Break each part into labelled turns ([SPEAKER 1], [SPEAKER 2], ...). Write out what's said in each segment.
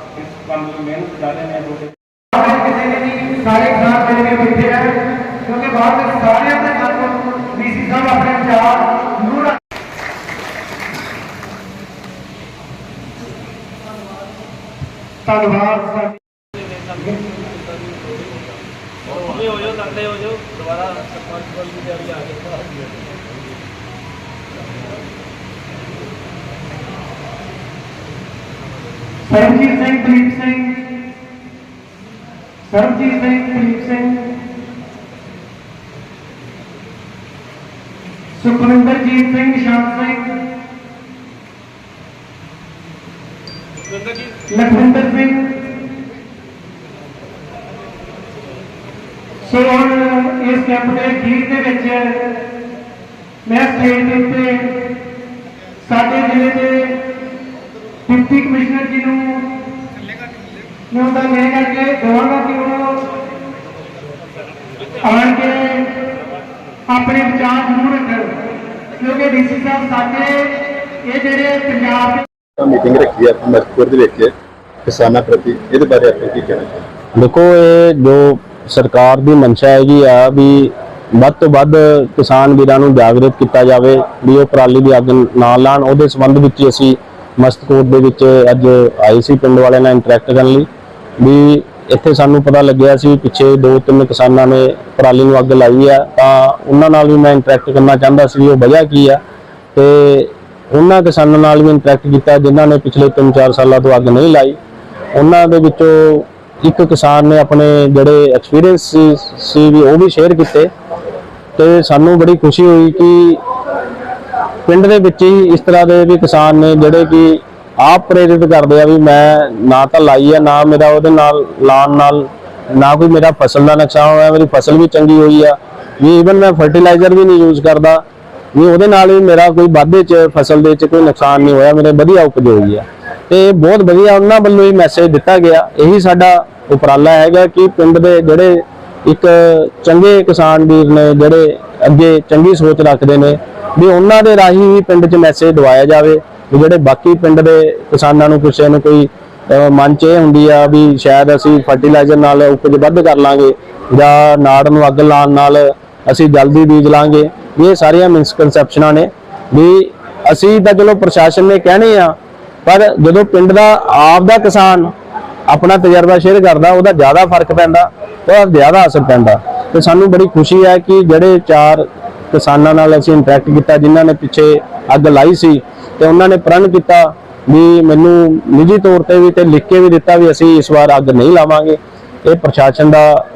[SPEAKER 1] ਮਿਹਨਤ ਕਰ ਰਹੇ ਨੇ ਤੁਹਾਡੇ
[SPEAKER 2] ਕਿਸੇ ਨੇ ਨਹੀਂ ਸਾਰੇ ਕਿਸਾਨ ਜਿਹੜੇ ਨੇ ਬੈਠੇ ਆ ਕਿਉਂਕਿ ਬਾਅਦ ਵਿੱਚ ਸਾਰਿਆਂ ਦੇ ਨਾਲ ਡੀਸੀ ਸਾਹਿਬ ਆਪਣੇ ਵਿਚਾਰ ਜ਼ਰੂਰ ਰੱਖ- ਧੰਨਵਾਦ ਸਰ
[SPEAKER 1] ਵੀ ਹੋ ਜਾਓ ਤਕੜੇ ਹੋ ਜਾਓ ਦੁਬਾਰਾ ਸਰਪੰਚ ਕੋਲ ਵੀ ਤਿਆਰੀ ਆ ਗਈ
[SPEAKER 2] ਸਰਬਜੀਤ ਸਿੰਘ ਦਲੀਪ ਸਿੰਘ ਸਰਬਜੀਤ ਸਿੰਘ ਦਲੀਪ ਸਿੰਘ ਸੁਖਵਿੰਦਰਜੀਤ ਸਿੰਘ ਨਿਸ਼ਾਨ ਸਿੰਘ
[SPEAKER 1] ਗੁਰਿੰਦਰ ਜੀ
[SPEAKER 2] ਲਖਵਿੰਦਰ ਸਿੰਘ ਸੋ ਹੁਣ ਇਸ ਕੈਂਪ ਦੇ ਅਖੀਰ ਦੇ ਵਿੱਚ ਮੈਂ ਸਟੇਜ ਦੇ ਉੱਤੇ ਸਾਡੇ ਜ਼ਿਲ੍ਹੇ ਦੇ ਡਿਪਟੀ ਕਮਿਸ਼ਨਰ ਜੀ ਨੂੰ ਮੈਂ ਉਹਦਾ ਲੈ ਕਰਕੇ ਦਵਾਂਗਾ ਕਿ ਉਹ ਆਣ ਕੇ ਆਪਣੇ ਵਿਚਾਰ ਜ਼ਰੂਰ ਰੱਖਣ। ਕਿਉਂਕਿ ਡੀਸੀ ਸਾਹਿਬ ਸਾਡੇ ਇਹ ਜਿਹੜੇ ਪੰਜਾਬ ਦੇ
[SPEAKER 3] ਮੀਟਿੰਗ ਰੱਖੀ ਹੈ ਮਸਤਪੁਰ ਦੇ ਵਿੱਚ ਕਿਸਾਨਾਂ ਪ੍ਰਤੀ। ਇਹਦੇ ਬਾਰੇ ਆਪਾਂ ਕੀ ਕਹਿਣਾ ਚਾਹੁੰਦੇ
[SPEAKER 4] ਦੇਖੋ ਇਹ ਜੋ ਸਰਕਾਰ ਦੀ ਮਨਸ਼ਾ ਹੈਗੀ ਆ ਵੀ ਵੱਧ ਤੋਂ ਵੱਧ ਕਿਸਾਨ ਵੀਰਾਂ ਨੂੰ ਜਾਗਰਿਤ ਕੀਤਾ ਜਾਵੇ ਵੀ ਉਹ ਪਰਾਲੀ ਦੀ ਅੱਗ ਨਾ ਲਾਣ। ਉਹਦੇ ਸੰਬੰਧ ਵਿੱਚ ਹੀ ਅਸੀਂ ਮਸਤਕੋਟ ਦੇ ਵਿੱਚ ਅੱਜ ਆਏ ਸੀ ਪਿੰਡ ਵਾਲਿਆਂ ਨਾਲ ਇੰਟਰੈਕਟ ਕਰਨ ਲਈ ਵੀ ਇੱਥੇ ਸਾਨੂੰ ਪਤਾ ਲੱਗਿਆ ਸੀ ਪਿੱਛੇ ਦੋ ਤਿੰਨ ਕਿਸਾਨਾਂ ਨੇ ਪਰਾਲੀ ਨੂੰ ਅੱਗ ਲਾਈ ਆ, ਤਾਂ ਉਹਨਾਂ ਨਾਲ ਵੀ ਮੈਂ ਇੰਟਰੈਕਟ ਕਰਨਾ ਚਾਹੁੰਦਾ ਸੀ ਵੀ ਉਹ ਵਜ੍ਹਾ ਕੀ ਆ। ਤੇ ਉਹਨਾਂ ਕਿਸਾਨਾਂ ਨਾਲ ਵੀ ਇੰਟਰੈਕਟ ਕੀਤਾ ਜਿਨ੍ਹਾਂ ਨੇ ਪਿਛਲੇ 3-4 ਸਾਲਾਂ ਤੋਂ ਅੱਗ ਨਹੀਂ ਲਾਈ। ਉਹਨਾਂ ਦੇ ਵਿੱਚੋਂ ਇੱਕ ਕਿਸਾਨ ਨੇ ਆਪਣੇ ਜਿਹੜੇ ਐਕਸਪੀਰੀਅੰਸ ਸੀ ਸੀ ਵੀ ਉਹ ਵੀ ਸ਼ੇਅਰ ਕੀਤੇ। ਤੇ ਸਾਨੂੰ ਬੜੀ ਖੁਸ਼ੀ ਹੋਈ ਕਿ ਪਿੰਡ ਦੇ ਵਿੱਚ ਹੀ ਇਸ ਤਰ੍ਹਾਂ ਦੇ ਵੀ ਕਿਸਾਨ ਨੇ ਜਿਹੜੇ ਕਿ ਆਪ ਪ੍ਰੇਰਿਤ ਕਰਦੇ ਆ ਵੀ ਮੈਂ ਨਾ ਤਾਂ ਲਾਈ ਆ, ਨਾ ਮੇਰਾ ਉਹਦੇ ਨਾਲ ਲਾਣ ਨਾਲ, ਨਾ ਕੋਈ ਮੇਰਾ ਫਸਲ ਦਾ ਨੁਕਸਾਨ ਹੋਇਆ, ਮੇਰੀ ਫਸਲ ਵੀ ਚੰਗੀ ਹੋਈ ਆ। ਵੀ ਇਵਨ ਮੈਂ ਫਰਟੀਲਾਈਜ਼ਰ ਵੀ ਨਹੀਂ ਯੂਜ਼ ਕਰਦਾ। ਵੀ ਉਹਦੇ ਨਾਲ ਵੀ ਮੇਰਾ ਕੋਈ ਵਾਧੇ ਚ, ਫਸਲ ਦੇ ਚ ਕੋਈ ਨੁਕਸਾਨ ਨਹੀਂ ਹੋਇਆ, ਮੇਰੇ ਵਧੀਆ ਉਪਜ ਹੋਈ ਆ। ਤੇ ਬਹੁਤ ਵਧੀਆ ਉਹਨਾਂ ਵੱਲੋਂ ਹੀ ਮੈਸੇਜ ਦਿੱਤਾ ਗਿਆ। ਇਹੀ ਸਾਡਾ ਉਪਰਾਲਾ ਹੈਗਾ ਕਿ ਪਿੰਡ ਦੇ ਜਿਹੜੇ ਇੱਕ ਚੰਗੇ ਕਿਸਾਨ ਵੀਰ ਨੇ, ਜਿਹੜੇ ਅੱਗੇ ਚੰਗੀ ਸੋਚ ਰੱਖਦੇ ਨੇ ਵੀ ਉਹਨਾਂ ਦੇ ਰਾਹੀਂ ਵੀ ਪਿੰਡ 'ਚ ਮੈਸੇਜ ਦਵਾਇਆ ਜਾਵੇ ਵੀ ਜਿਹੜੇ ਬਾਕੀ ਪਿੰਡ ਦੇ ਕਿਸਾਨਾਂ ਨੂੰ, ਕਿਸੇ ਨੂੰ ਕੋਈ ਮਨ 'ਚ ਇਹ ਹੁੰਦੀ ਆ ਵੀ ਸ਼ਾਇਦ ਅਸੀਂ ਫਰਟੀਲਾਈਜ਼ਰ ਨਾਲ ਉਪਜ ਵੱਧ ਕਰ ਲਾਂਗੇ ਜਾਂ ਨਾੜ ਨੂੰ ਅੱਗ ਲਾਉਣ ਨਾਲ ਅਸੀਂ ਜਲਦੀ ਬੀਜ ਲਾਂਗੇ। ਇਹ ਸਾਰੀਆਂ ਮਿਸਕਨਸੈਪਸ਼ਨਾਂ ਨੇ ਵੀ ਅਸੀਂ ਤਾਂ ਚਲੋ ਪ੍ਰਸ਼ਾਸਨ ਨੇ ਕਹਿਣੇ ਆ, ਪਰ ਜਦੋਂ ਪਿੰਡ ਦਾ ਆਪ ਦਾ ਕਿਸਾਨ ਆਪਣਾ ਤਜਰਬਾ ਸ਼ੇਅਰ ਕਰਦਾ, ਉਹਦਾ ਜ਼ਿਆਦਾ ਫ਼ਰਕ ਪੈਂਦਾ ਉਹਦਾ ਜ਼ਿਆਦਾ ਅਸਰ ਪੈਂਦਾ। ਤੇ ਸਾਨੂੰ ਬੜੀ ਖੁਸ਼ੀ ਹੈ ਕਿ ਜਿਹੜੇ ਚਾਰ ਕਿਸਾਨਾਂ ਨਾਲ ਅਸੀਂ ਇੰਟਰੈਕਟ ਕੀਤਾ, ਜਿਨ੍ਹਾਂ ਨੇ ਪਿੱਛੇ ਅੱਗ ਲਾਈ ਸੀ ਤੇ ਉਹਨਾਂ ਨੇ ਪ੍ਰਣ ਕੀਤਾ ਵੀ ਮੈਨੂੰ ਨਿੱਜੀ ਤੌਰ ਤੇ ਵੀ ਤੇ ਲਿਖ ਕੇ ਵੀ ਦਿੱਤਾ ਵੀ ਅਸੀਂ ਇਸ ਵਾਰ ਅੱਗ ਨਹੀਂ ਲਾਵਾਂਗੇ। ਇਹ ਪ੍ਰਸ਼ਾਸਨ ਦਾ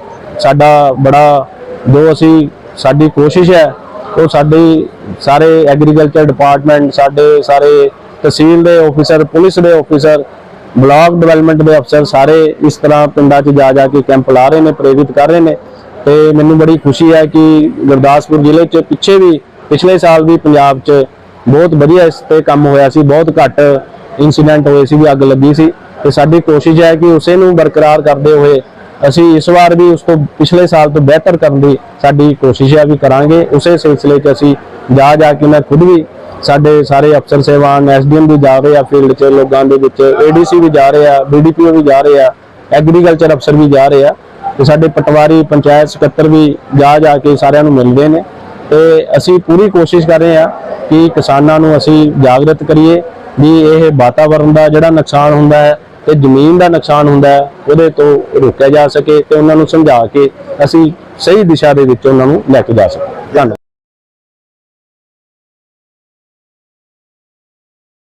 [SPEAKER 4] ਸਾਡਾ ਬੜਾ ਜੋ ਅਸੀਂ ਸਾਡੀ ਕੋਸ਼ਿਸ਼ ਹੈ, ਉਹ ਸਾਡੀ ਸਾਰੇ ਐਗਰੀਕਲਚਰ ਡਿਪਾਰਟਮੈਂਟ ਸਾਡੇ ਸਾਰੇ ਤਹਿਸੀਲ ਦੇ ਆਫੀਸਰ ਪੁਲਿਸ ਦੇ ਆਫੀਸਰ ਬਲਾਕ ਡਿਵੈਲਪਮੈਂਟ ਦੇ ਅਫਸਰ ਸਾਰੇ ਇਸ ਤਰ੍ਹਾਂ ਪਿੰਡਾਂ 'ਚ ਜਾ ਜਾ ਕੇ ਕੈਂਪ ਲਾ ਰਹੇ ਨੇ, ਪ੍ਰੇਰਿਤ ਕਰ ਰਹੇ ਨੇ। ਤੇ ਮੈਨੂੰ ਬੜੀ ਖੁਸ਼ੀ ਹੈ ਕਿ ਗੁਰਦਾਸਪੁਰ ਜ਼ਿਲ੍ਹੇ 'ਚ ਪਿੱਛੇ ਵੀ ਪਿਛਲੇ ਸਾਲ ਵੀ ਪੰਜਾਬ 'ਚ ਬਹੁਤ ਵਧੀਆ ਇਸ ਤੇ ਕੰਮ ਹੋਇਆ ਸੀ, ਬਹੁਤ ਘੱਟ ਇਨਸੀਡੈਂਟ ਹੋਏ ਸੀ ਵੀ ਅੱਗ ਲੱਗੀ ਸੀ ਤੇ ਸਾਡੀ ਕੋਸ਼ਿਸ਼ ਹੈ ਕਿ ਉਸੇ ਨੂੰ ਬਰਕਰਾਰ ਕਰਦੇ ਹੋਏ ਅਸੀਂ ਇਸ ਵਾਰ ਵੀ ਉਸ ਤੋਂ ਪਿਛਲੇ ਸਾਲ ਤੋਂ ਬਿਹਤਰ ਕਰਨ ਦੀ ਸਾਡੀ ਕੋਸ਼ਿਸ਼ ਹੈ ਵੀ ਕਰਾਂਗੇ। ਉਸੇ ਸਿਲਸਿਲੇ 'ਚ ਅਸੀਂ ਜਾ ਜਾ ਕੇ ਮੈਂ ਖੁਦ ਵੀ ਸਾਡੇ ਸਾਰੇ ਅਫਸਰ ਸੇਵਾਨ ਐਸਡੀਐਮ ਵੀ ਜਾ ਰਹੇ ਆ ਫੀਲਡ 'ਚ, ਲੋਕਾਂ ਦੇ ਵਿੱਚ ਏਡੀਸੀ ਵੀ ਜਾ ਰਹੇ ਆ ਬੀਡੀਪੀਓ ਵੀ ਜਾ ਰਹੇ ਆ, ਐਗਰੀਕਲਚਰ ਅਫਸਰ ਵੀ ਜਾ ਰਹੇ ਆ। ਤੇ ਸਾਡੇ ਪਟਵਾਰੀ, ਪੰਚਾਇਤ ਸਕੱਤਰ ਵੀ ਜਾ ਜਾ ਕੇ ਸਾਰਿਆਂ ਨੂੰ ਮਿਲਦੇ ਨੇ ਤੇ ਅਸੀਂ ਪੂਰੀ ਕੋਸ਼ਿਸ਼ ਕਰ ਰਹੇ ਆ ਕਿ ਕਿਸਾਨਾਂ ਨੂੰ ਅਸੀਂ ਜਾਗਰਤ ਕਰੀਏ ਵੀ ਇਹ ਵਾਤਾਵਰਣ ਦਾ ਜਿਹੜਾ ਨੁਕਸਾਨ ਹੁੰਦਾ ਹੈ ਤੇ ਜ਼ਮੀਨ ਦਾ ਨੁਕਸਾਨ ਹੁੰਦਾ ਹੈ, ਉਹਦੇ ਤੋਂ ਰੋਕਿਆ ਜਾ ਸਕੇ ਤੇ ਉਹਨਾਂ ਨੂੰ ਸਮਝਾ ਕੇ ਅਸੀਂ ਸਹੀ ਦਿਸ਼ਾ ਦੇ ਵਿੱਚ ਉਹਨਾਂ ਨੂੰ ਲੈ ਕੇ ਜਾ ਸਕੀਏ। ਧੰਨਵਾਦ।